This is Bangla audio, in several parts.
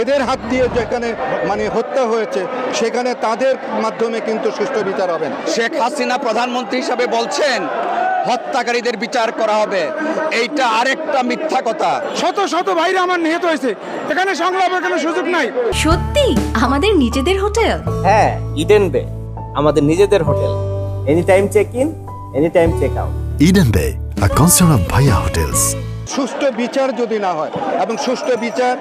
এদের হাত দিয়ে যেখানে মানে হত্যা হয়েছে সেখানে তাদের মাধ্যমে কিন্তু সুষ্ঠু বিচার হবে না। শেখ হাসিনা প্রধানমন্ত্রী হিসাবে বলছেন হত্যাকারীদের বিচার করা হবে। এইটা আরেকটা মিথ্যা কথা। শত শত ভাইরা আমার নিহত হয়েছে। এখানে সংলাপের কোনো সুযোগ নাই। সত্যি? আমাদের নিজেদের হোটেল? হ্যাঁ ইডেন বে আমাদের নিজেদের hotel. Any time check in any time check out Eden Bay, a concern of Bhaya Hotels. সুষ্ঠু বিচার যদি না হয়, এবং সুষ্ঠু বিচার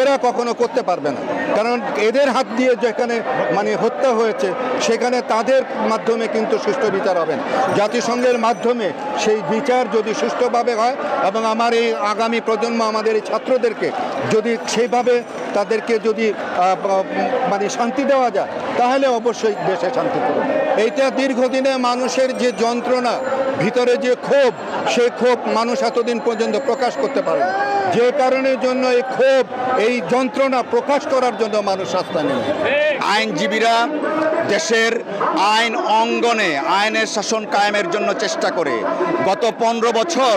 এরা কখনো করতে পারবে না। কারণ এদের হাত দিয়ে যেখানে মানে হত্যা হয়েছে, সেখানে তাদের মাধ্যমে কিন্তু সুষ্ঠু বিচার হবে জাতিসংঘের মাধ্যমে সেই বিচার যদি সুষ্ঠুভাবে হয়, এবং আমার এই আগামী প্রজন্ম, আমাদের এই ছাত্রদেরকে যদি সেইভাবে তাদেরকে যদি মানে শান্তি দেওয়া যায়, তাহলে অবশ্যই দেশে শান্তি করবে এইটা দীর্ঘদিনে মানুষের যে যন্ত্রণা, ভিতরে যে ক্ষোভ, সে ক্ষোভ মানুষ এতদিন পর্যন্ত প্রকাশ করতে পারে না। যে কারণের জন্য এই ক্ষোভ, এই যন্ত্রণা প্রকাশ করার জন্য মানুষ রাস্তা নেই আইনজীবীরা দেশের আইন অঙ্গনে আইনের শাসন কায়েমের জন্য চেষ্টা করে। গত পনেরো বছর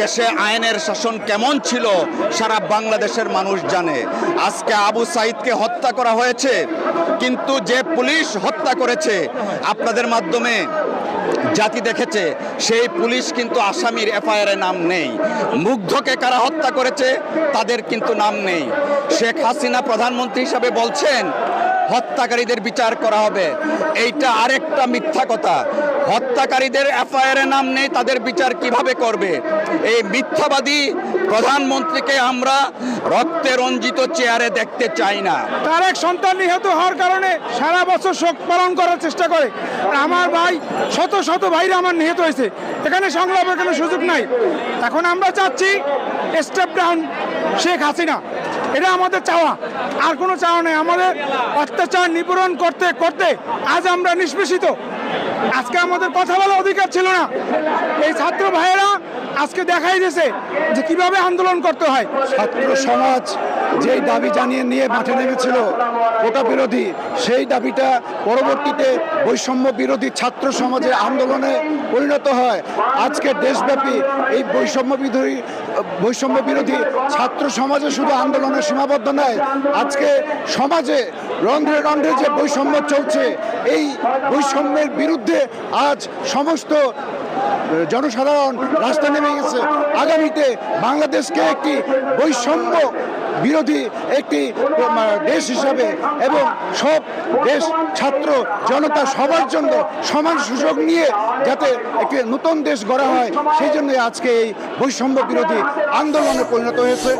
দেশে আইনের শাসন কেমন ছিল সারা বাংলাদেশের মানুষ জানে। আজকে আবু সাইদকে হত্যা করা হয়েছে, কিন্তু যে পুলিশ হত্যা করেছে, আপনাদের মাধ্যমে জাতি দেখেছে, সেই পুলিশ কিন্তু আসামির এফআইআর নাম নেই। মুগ্ধকে কারা হত্যা করেছে, তাদের কিন্তু নাম নেই। শেখ হাসিনা প্রধানমন্ত্রী হিসাবে বলছেন হত্যাকারীদের বিচার করা হবে। এইটা আরেকটা মিথ্যা কথা। হত্যাকারীদের এফআইআর নাম নেই, তাদের বিচার কীভাবে করবে? এই মিথ্যাবাদী প্রধানমন্ত্রীকে আমরা রক্তে রঞ্জিত চেয়ারে দেখতে চাই না। তার এক সন্তান নিহত হওয়ার কারণে সারা বছর শোক পালন করার চেষ্টা করে। আমার ভাই, শত শত ভাইরা আমার নিহত হয়েছে। এখানে সংলাপের কোনো সুযোগ নাই। এখন আমরা চাচ্ছি স্টেপ ডাউন শেখ হাসিনা। এটা আমাদের চাওয়া। আর কোনো চাওয়া নেই। আমাদের অত্যাচার নিপূরণ করতে করতে আজ আমরা নিষ্পেষিত। আজকে আমাদের কথা বলার অধিকার ছিল না। এই ছাত্র ভাইয়েরা আজকে দেখাই দিয়েছে যে কীভাবে আন্দোলন করতে হয়। ছাত্র সমাজ যেই দাবি জানিয়ে নিয়ে মাঠে নেমেছিল কোটা বিরোধী, সেই দাবিটা পরবর্তীতে বৈষম্য বিরোধী ছাত্র সমাজের আন্দোলনে পরিণত হয়। আজকে দেশব্যাপী এই বৈষম্য বিরোধী বৈষম্য বিরোধী ছাত্র সমাজে শুধু আন্দোলনে সীমাবদ্ধ নয়, আজকে সমাজে রন্ধ্রে রন্ধ্রে যে বৈষম্য চলছে, এই বৈষম্যের বিরুদ্ধে আজ সমস্ত জনসাধারণ রাস্তা নেমে গেছে। আগামীতে বাংলাদেশকে একটি বৈষম্য বিরোধী একটি দেশ হিসাবে এবং সব দেশ ছাত্র জনতা সবার জন্য সমান সুযোগ নিয়ে যাতে একটি নতুন দেশ গড়া হয়, সেই জন্য আজকে এই বৈষম্য বিরোধী আন্দোলনে পরিণত হয়েছে।